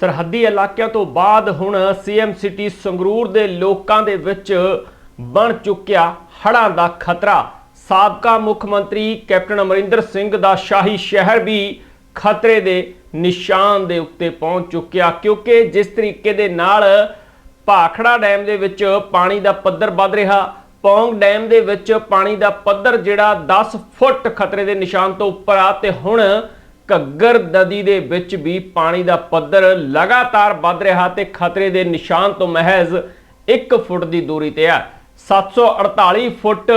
ਸਰਹੱਦੀ ਇਲਾਕਿਆਂ ਤੋਂ ਬਾਅਦ ਹੁਣ ਸੀਐਮ ਸਿਟੀ ਸੰਗਰੂਰ ਦੇ ਲੋਕਾਂ ਦੇ ਵਿੱਚ ਬਣ ਚੁੱਕਿਆ ਹੜ੍ਹਾਂ ਦਾ ਖਤਰਾ। ਸਾਬਕਾ ਮੁੱਖ ਮੰਤਰੀ ਕੈਪਟਨ ਅਮਰਿੰਦਰ ਸਿੰਘ ਦਾ ਸ਼ਾਹੀ ਸ਼ਹਿਰ ਵੀ ਖਤਰੇ ਦੇ ਨਿਸ਼ਾਨ ਦੇ ਉੱਤੇ ਪਹੁੰਚ ਚੁੱਕਿਆ, ਕਿਉਂਕਿ ਜਿਸ ਤਰੀਕੇ ਦੇ ਨਾਲ ਭਾਖੜਾ ਡੈਮ ਦੇ ਵਿੱਚ ਪਾਣੀ ਦਾ ਪੱਧਰ ਵੱਧ ਰਿਹਾ, ਪੌਂਗ ਡੈਮ ਦੇ ਵਿੱਚ ਪਾਣੀ ਦਾ ਪੱਧਰ ਜਿਹੜਾ 10 ਫੁੱਟ ਖਤਰੇ ਦੇ ਨਿਸ਼ਾਨ ਤੋਂ ਉੱਪਰ ਆ, ਤੇ ਹੁਣ ਘੱਗਰ ਨਦੀ ਦੇ ਵਿੱਚ ਵੀ ਪਾਣੀ ਦਾ ਪੱਧਰ ਲਗਾਤਾਰ ਵੱਧ ਰਿਹਾ ਤੇ ਖਤਰੇ ਦੇ ਨਿਸ਼ਾਨ ਤੋਂ ਮਹਿਜ਼ 1 ਫੁੱਟ ਦੀ ਦੂਰੀ ਤੇ ਆ। 748 ਫੁੱਟ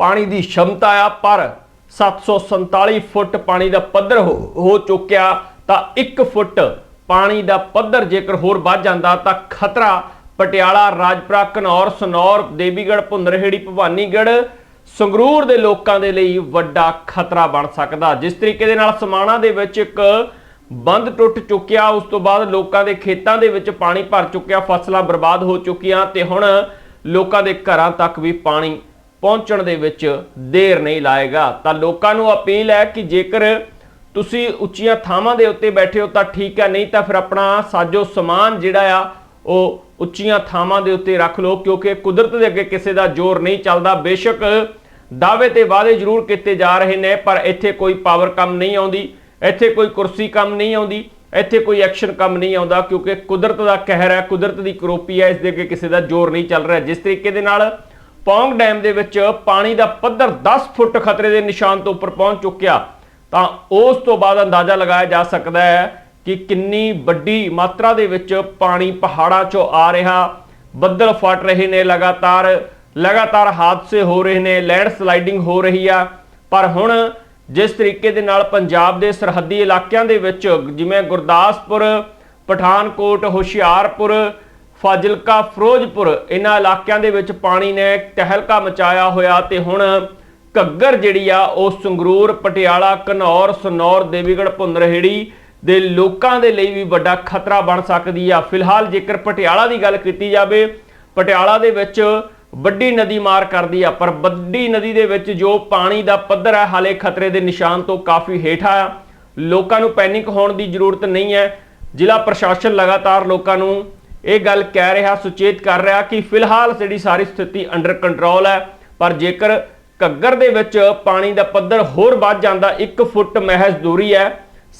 ਪਾਣੀ ਦੀ ਸ਼ਮਤਾ ਆ, ਪਰ 747 ਫੁੱਟ ਪਾਣੀ ਦਾ ਪੱਧਰ ਹੋ ਹੋ ਚੁੱਕਿਆ ਤਾਂ 1 ਫੁੱਟ ਪਾਣੀ ਦਾ ਪੱਧਰ ਜੇਕਰ ਹੋਰ ਵੱਧ ਜਾਂਦਾ ਤਾਂ ਖਤਰਾ ਪਟਿਆਲਾ, ਰਾਜਪੁਰਾ ਘਨੌਰ ਸਨੌਰ, ਦੇਵੀਗੜ੍ਹ, ਭੁੰਦਰਹੇੜੀ, ਭਵਾਨੀਗੜ੍ਹ ਸੰਗਰੂਰ ਦੇ ਲੋਕਾਂ ਦੇ ਲਈ ਵੱਡਾ ਖਤਰਾ ਬਣ ਸਕਦਾ। ਜਿਸ ਤਰੀਕੇ ਦੇ ਨਾਲ ਸਮਾਣਾ ਦੇ ਵਿੱਚ ਇੱਕ ਬੰਦ ਟੁੱਟ ਚੁੱਕਿਆ, ਉਸ ਤੋਂ ਬਾਅਦ ਲੋਕਾਂ ਦੇ ਖੇਤਾਂ ਦੇ ਵਿੱਚ ਪਾਣੀ ਭਰ ਚੁੱਕਿਆ, ਫਸਲਾਂ ਬਰਬਾਦ ਹੋ ਚੁੱਕੀਆਂ ਤੇ ਹੁਣ ਲੋਕਾਂ ਦੇ ਘਰਾਂ ਤੱਕ ਵੀ ਪਾਣੀ ਪਹੁੰਚਣ ਦੇ ਵਿੱਚ ਦੇਰ ਨਹੀਂ ਲਾਏਗਾ। ਤਾਂ ਲੋਕਾਂ ਨੂੰ ਅਪੀਲ ਹੈ ਕਿ ਜੇਕਰ ਤੁਸੀਂ ਉੱਚੀਆਂ ਥਾਵਾਂ ਦੇ ਉੱਤੇ ਬੈਠੇ ਹੋ ਤਾਂ ਠੀਕ ਹੈ, ਨਹੀਂ ਤਾਂ ਫਿਰ ਆਪਣਾ ਸਾਜੋ ਸਮਾਨ ਜਿਹੜਾ ਆ, ਉਹ ਉੱਚੀਆਂ ਥਾਵਾਂ ਦੇ ਉੱਤੇ ਰੱਖ ਲਓ, ਕਿਉਂਕਿ ਕੁਦਰਤ ਦੇ ਅੱਗੇ ਕਿਸੇ ਦਾ ਜ਼ੋਰ ਨਹੀਂ ਚੱਲਦਾ। ਬੇਸ਼ੱਕ ਦਾਅਵੇ ਤੇ ਵਾਅਦੇ ਜ਼ਰੂਰ ਕੀਤੇ ਜਾ ਰਹੇ ਨੇ, ਪਰ ਇੱਥੇ ਕੋਈ ਪਾਵਰ ਕੰਮ ਨਹੀਂ ਆਉਂਦੀ, ਇੱਥੇ ਕੋਈ ਕੁਰਸੀ ਕੰਮ ਨਹੀਂ ਆਉਂਦੀ, ਇੱਥੇ ਕੋਈ ਐਕਸ਼ਨ ਕੰਮ ਨਹੀਂ ਆਉਂਦਾ, ਕਿਉਂਕਿ ਕੁਦਰਤ ਦਾ ਕਹਿਰ ਹੈ, ਕੁਦਰਤ ਦੀ ਕਰੋਪੀ ਹੈ, ਇਸ ਦੇ ਅੱਗੇ ਕਿਸੇ ਦਾ ਜ਼ੋਰ ਨਹੀਂ ਚੱਲ ਰਿਹਾ। ਜਿਸ ਤਰੀਕੇ ਦੇ ਨਾਲ ਪੌਂਗ ਡੈਮ ਦੇ ਵਿੱਚ ਪਾਣੀ ਦਾ ਪੱਧਰ 10 ਫੁੱਟ ਖਤਰੇ ਦੇ ਨਿਸ਼ਾਨ ਤੋਂ ਉੱਪਰ ਪਹੁੰਚ ਚੁੱਕਿਆ, ਤਾਂ ਉਸ ਤੋਂ ਬਾਅਦ ਅੰਦਾਜ਼ਾ ਲਗਾਇਆ ਜਾ ਸਕਦਾ ਹੈ ਕਿ ਕਿੰਨੀ ਵੱਡੀ ਮਾਤਰਾ ਦੇ ਵਿੱਚ ਪਾਣੀ ਪਹਾੜਾਂ 'ਚੋਂ ਆ ਰਿਹਾ, ਬੱਦਲ ਫਟ ਰਹੇ ਨੇ ਲਗਾਤਾਰ। ਲਗਾਤਾਰ ਹਾਦਸੇ ਹੋ ਰਹੇ ਨੇ ਲੈਂਡ ਸਲਾਈਡਿੰਗ ਹੋ ਰਹੀ ਆ। ਪਰ ਹੁਣ ਜਿਸ ਤਰੀਕੇ ਦੇ ਨਾਲ ਪੰਜਾਬ ਦੇ ਸਰਹੱਦੀ ਇਲਾਕਿਆਂ ਦੇ ਵਿੱਚ ਜਿਵੇਂ ਗੁਰਦਾਸਪੁਰ, ਪਠਾਨਕੋਟ, ਹੁਸ਼ਿਆਰਪੁਰ, ਫਾਜ਼ਿਲਕਾ, ਫਿਰੋਜ਼ਪੁਰ, ਇਹਨਾਂ ਇਲਾਕਿਆਂ ਦੇ ਵਿੱਚ ਪਾਣੀ ਨੇ ਤਹਿਲਕਾ ਮਚਾਇਆ ਹੋਇਆ ਤੇ ਹੁਣ ਘੱਗਰ ਜਿਹੜੀ ਆ, ਉਹ ਸੰਗਰੂਰ, ਪਟਿਆਲਾ ਘਨੌਰ ਸਨੌਰ, ਦੇਵੀਗੜ੍ਹ, ਭੁੰਦਰਹੇੜੀ ਦੇ ਲੋਕਾਂ ਦੇ ਲਈ ਵੀ ਵੱਡਾ ਖਤਰਾ ਬਣ ਸਕਦੀ ਆ। ਫਿਲਹਾਲ ਜੇਕਰ ਪਟਿਆਲਾ ਦੀ ਗੱਲ ਕੀਤੀ ਜਾਵੇ, ਪਟਿਆਲਾ ਦੇ ਵਿੱਚ ਵੱਡੀ ਨਦੀ ਮਾਰ ਕਰਦੀ ਆ, ਪਰ ਵੱਡੀ ਨਦੀ ਦੇ ਵਿੱਚ ਜੋ ਪਾਣੀ ਦਾ ਪੱਧਰ ਹੈ ਹਾਲੇ ਖਤਰੇ ਦੇ ਨਿਸ਼ਾਨ ਤੋਂ ਕਾਫੀ ਹੇਠਾਂ ਆ। ਲੋਕਾਂ ਨੂੰ ਪੈਨਿਕ ਹੋਣ ਦੀ ਜ਼ਰੂਰਤ ਨਹੀਂ ਹੈ। ਜ਼ਿਲ੍ਹਾ ਪ੍ਰਸ਼ਾਸਨ ਲਗਾਤਾਰ ਲੋਕਾਂ ਨੂੰ ਇਹ ਗੱਲ ਕਹਿ ਰਿਹਾ, ਸੁਚੇਤ ਕਰ ਰਿਹਾ ਕਿ ਫਿਲਹਾਲ ਜਿਹੜੀ ਸਾਰੀ ਸਥਿਤੀ ਅੰਡਰ ਕੰਟਰੋਲ ਹੈ, ਪਰ ਜੇਕਰ ਘੱਗਰ ਦੇ ਵਿੱਚ ਪਾਣੀ ਦਾ ਪੱਧਰ ਹੋਰ ਵੱਧ ਜਾਂਦਾ 1 ਫੁੱਟ ਮਹਿਜ਼ ਦੂਰੀ ਹੈ।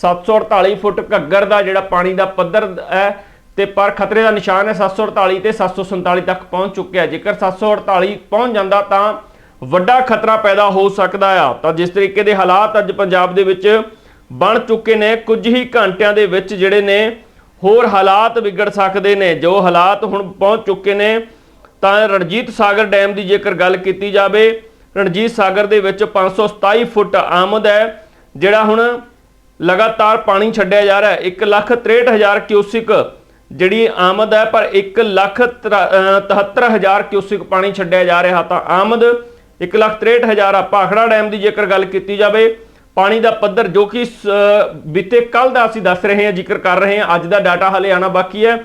748 ਫੁੱਟ ਘੱਗਰ ਦਾ ਜਿਹੜਾ ਪਾਣੀ ਦਾ ਪੱਧਰ ਹੈ ਤੇ ਪਰ ਖਤਰੇ ਦਾ ਨਿਸ਼ਾਨ ਹੈ 748 ਤੇ 747 ਤੱਕ ਪਹੁੰਚ ਚੁੱਕਿਆ ਜੇਕਰ 748 ਪਹੁੰਚ ਜਾਂਦਾ ਤਾਂ ਵੱਡਾ ਖਤਰਾ ਪੈਦਾ ਹੋ ਸਕਦਾ ਆ। ਤਾਂ ਜਿਸ ਤਰੀਕੇ ਦੇ ਹਾਲਾਤ ਅੱਜ ਪੰਜਾਬ ਦੇ ਵਿੱਚ ਬਣ ਚੁੱਕੇ ਨੇ, ਕੁਝ ਹੀ ਘੰਟਿਆਂ ਦੇ ਵਿੱਚ ਜਿਹੜੇ ਨੇ ਹੋਰ ਹਾਲਾਤ ਵਿਗੜ ਸਕਦੇ ਨੇ। ਜੋ ਹਾਲਾਤ ਹੁਣ ਪਹੁੰਚ ਚੁੱਕੇ ਨੇ, ਤਾਂ ਰਣਜੀਤ ਸਾਗਰ ਡੈਮ ਦੀ ਜੇਕਰ ਗੱਲ ਕੀਤੀ ਜਾਵੇ, ਰਣਜੀਤ ਸਾਗਰ ਦੇ ਵਿੱਚ 527 ਫੁੱਟ ਆਮਦ ਹੈ, ਜਿਹੜਾ ਹੁਣ ਲਗਾਤਾਰ ਪਾਣੀ ਛੱਡਿਆ ਜਾ ਰਿਹਾ ਹੈ। 163000 ਕਿਊਸਿਕ ਜਿਹੜੀ ਆਮਦ ਹੈ, ਪਰ 173000 ਕਿਊਸਿਕ ਪਾਣੀ ਛੱਡਿਆ ਜਾ ਰਿਹਾ ਤਾਂ ਆਮਦ 163000 ਆ। ਭਾਖੜਾ ਡੈਮ ਦੀ ਜੇਕਰ ਗੱਲ ਕੀਤੀ ਜਾਵੇ, ਪਾਣੀ ਦਾ ਪੱਧਰ ਜੋ ਕਿ ਬੀਤੇ ਕੱਲ ਦਾ ਅਸੀਂ ਦੱਸ ਰਹੇ ਹਾਂ, ਜ਼ਿਕਰ ਕਰ ਰਹੇ ਹਾਂ, ਅੱਜ ਦਾ ਡਾਟਾ ਹਲੇ ਆਣਾ ਬਾਕੀ ਹੈ,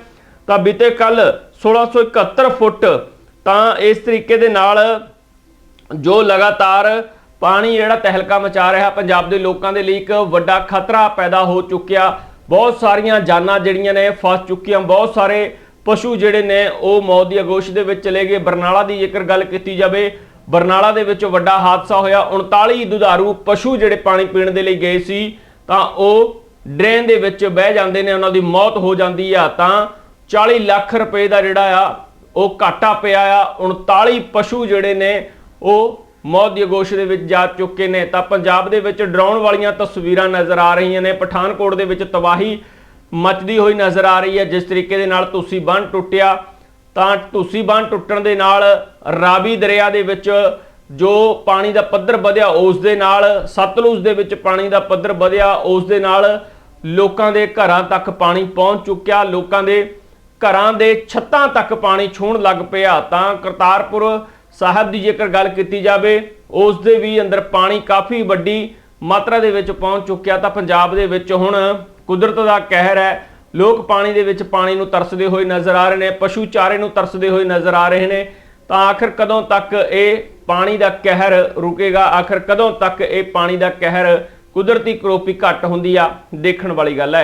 ਤਾਂ ਬੀਤੇ ਕੱਲ 1671 ਫੁੱਟ ਤਾਂ ਇਸ ਤਰੀਕੇ ਦੇ ਨਾਲ ਜੋ ਲਗਾਤਾਰ ਪਾਣੀ ਜਿਹੜਾ ਤਹਿਲਕਾ ਮਚਾ ਰਿਹਾ, ਪੰਜਾਬ ਦੇ ਲੋਕਾਂ ਦੇ ਲਈ ਇੱਕ ਵੱਡਾ ਖਤਰਾ ਪੈਦਾ ਹੋ ਚੁੱਕਿਆ। ਬਹੁਤ ਸਾਰੀਆਂ ਜਾਨਾਂ ਜਿਹੜੀਆਂ ਨੇ ਫਸ ਚੁੱਕੀਆਂ, ਬਹੁਤ ਸਾਰੇ ਪਸ਼ੂ ਜਿਹੜੇ ਨੇ ਉਹ ਮੌਤ ਦੀ ਅਗੋਸ਼ ਦੇ ਵਿੱਚ ਚਲੇ ਗਏ। ਬਰਨਾਲਾ ਦੀ ਜੇਕਰ ਗੱਲ ਕੀਤੀ ਜਾਵੇ, ਬਰਨਾਲਾ ਦੇ ਵਿੱਚ ਵੱਡਾ ਹਾਦਸਾ ਹੋਇਆ। 39 ਦੁਧਾਰੂ ਪਸ਼ੂ ਜਿਹੜੇ ਪਾਣੀ ਪੀਣ ਦੇ ਲਈ ਗਏ ਸੀ, ਤਾਂ ਉਹ ਡਰੇਨ ਦੇ ਵਿੱਚ ਬਹਿ ਜਾਂਦੇ ਨੇ, ਉਹਨਾਂ ਦੀ ਮੌਤ ਹੋ ਜਾਂਦੀ ਆ। ਤਾਂ 40 ਲੱਖ ਰੁਪਏ ਦਾ ਜਿਹੜਾ ਆ, ਉਹ ਘਾਟਾ ਪਿਆ ਆ। 39 ਪਸ਼ੂ ਜਿਹੜੇ ਨੇ, ਉਹ ਮੌਤ ਦੀ ਗੋਸ਼ ਦੇ ਵਿੱਚ ਜਾ ਚੁੱਕੇ ਨੇ। ਤਾਂ ਪੰਜਾਬ ਦੇ ਵਿੱਚ ਡਰਾਉਣ ਵਾਲੀਆਂ ਤਸਵੀਰਾਂ ਨਜ਼ਰ ਆ ਰਹੀਆਂ ਨੇ। ਪਠਾਨਕੋਟ ਦੇ ਵਿੱਚ ਤਬਾਹੀ ਮਚਦੀ ਹੋਈ ਨਜ਼ਰ ਆ ਰਹੀ ਹੈ। ਜਿਸ ਤਰੀਕੇ ਦੇ ਨਾਲ ਤੁਸੀਂ ਬੰਨ ਟੁੱਟਿਆ, ਤਾਂ ਤੁਸੀਂ ਬੰਨ ਟੁੱਟਣ ਦੇ ਨਾਲ ਰਾਵੀ ਦਰਿਆ ਦੇ ਵਿੱਚ ਜੋ ਪਾਣੀ ਦਾ ਪੱਧਰ ਵਧਿਆ, ਉਸ ਦੇ ਨਾਲ ਸਤਲੁਜ ਦੇ ਵਿੱਚ ਪਾਣੀ ਦਾ ਪੱਧਰ ਵਧਿਆ, ਉਸ ਦੇ ਨਾਲ ਲੋਕਾਂ ਦੇ ਘਰਾਂ ਤੱਕ ਪਾਣੀ ਪਹੁੰਚ ਚੁੱਕਿਆ। ਲੋਕਾਂ ਦੇ ਘਰਾਂ ਦੇ ਛੱਤਾਂ ਤੱਕ ਪਾਣੀ ਛੂਹਣ ਲੱਗ ਪਿਆ। ਤਾਂ ਕਰਤਾਰਪੁਰ ਸਾਹਿਬ ਦੀ ਜੇਕਰ ਗੱਲ ਕੀਤੀ ਜਾਵੇ ਉਸ ਦੇ ਵੀ ਅੰਦਰ ਪਾਣੀ ਕਾਫੀ ਵੱਡੀ ਮਾਤਰਾ ਦੇ ਵਿੱਚ ਪਹੁੰਚ ਚੁੱਕਿਆ ਤਾਂ ਪੰਜਾਬ ਦੇ ਵਿੱਚ ਹੁਣ ਕੁਦਰਤ ਦਾ ਕਹਿਰ ਹੈ। ਲੋਕ ਪਾਣੀ ਦੇ ਵਿੱਚ ਪਾਣੀ ਨੂੰ ਤਰਸਦੇ ਹੋਏ ਨਜ਼ਰ ਆ ਰਹੇ ਨੇ, ਪਸ਼ੂ ਚਾਰੇ ਨੂੰ ਤਰਸਦੇ ਹੋਏ ਨਜ਼ਰ ਆ ਰਹੇ ਨੇ। ਤਾਂ ਆਖਰ ਕਦੋਂ ਤੱਕ ਇਹ ਪਾਣੀ ਦਾ ਕਹਿਰ ਰੁਕੇਗਾ? ਆਖਰ ਕਦੋਂ ਤੱਕ ਇਹ ਪਾਣੀ ਦਾ ਕਹਿਰ ਕੁਦਰਤੀ ਕਰੋਪੀ ਘੱਟ ਹੁੰਦੀ ਆ? ਦੇਖਣ ਵਾਲੀ ਗੱਲ ਹੈ।